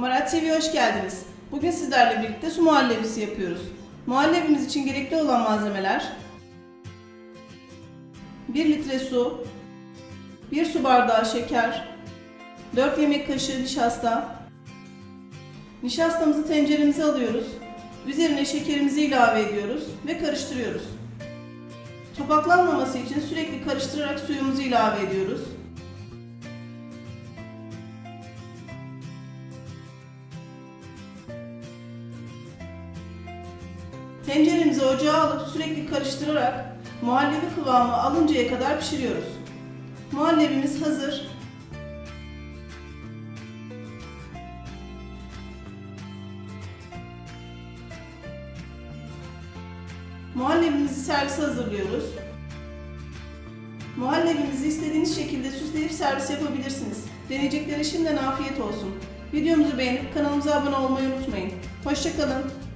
Hamarat TV'ye hoş geldiniz. Bugün sizlerle birlikte su muhallebisi yapıyoruz. Muhallebimiz için gerekli olan malzemeler 1 litre su 1 su bardağı şeker 4 yemek kaşığı nişasta Nişastamızı tenceremize alıyoruz. Üzerine şekerimizi ilave ediyoruz ve karıştırıyoruz. Topaklanmaması için sürekli karıştırarak suyumuzu ilave ediyoruz. Tenceremizi ocağa alıp sürekli karıştırarak muhallebi kıvamı alıncaya kadar pişiriyoruz. Muhallebimiz hazır. Muhallebimizi servise hazırlıyoruz. Muhallebimizi istediğiniz şekilde süsleyip servis yapabilirsiniz. Deneyeceklere şimdiden afiyet olsun. Videomuzu beğenip kanalımıza abone olmayı unutmayın. Hoşçakalın.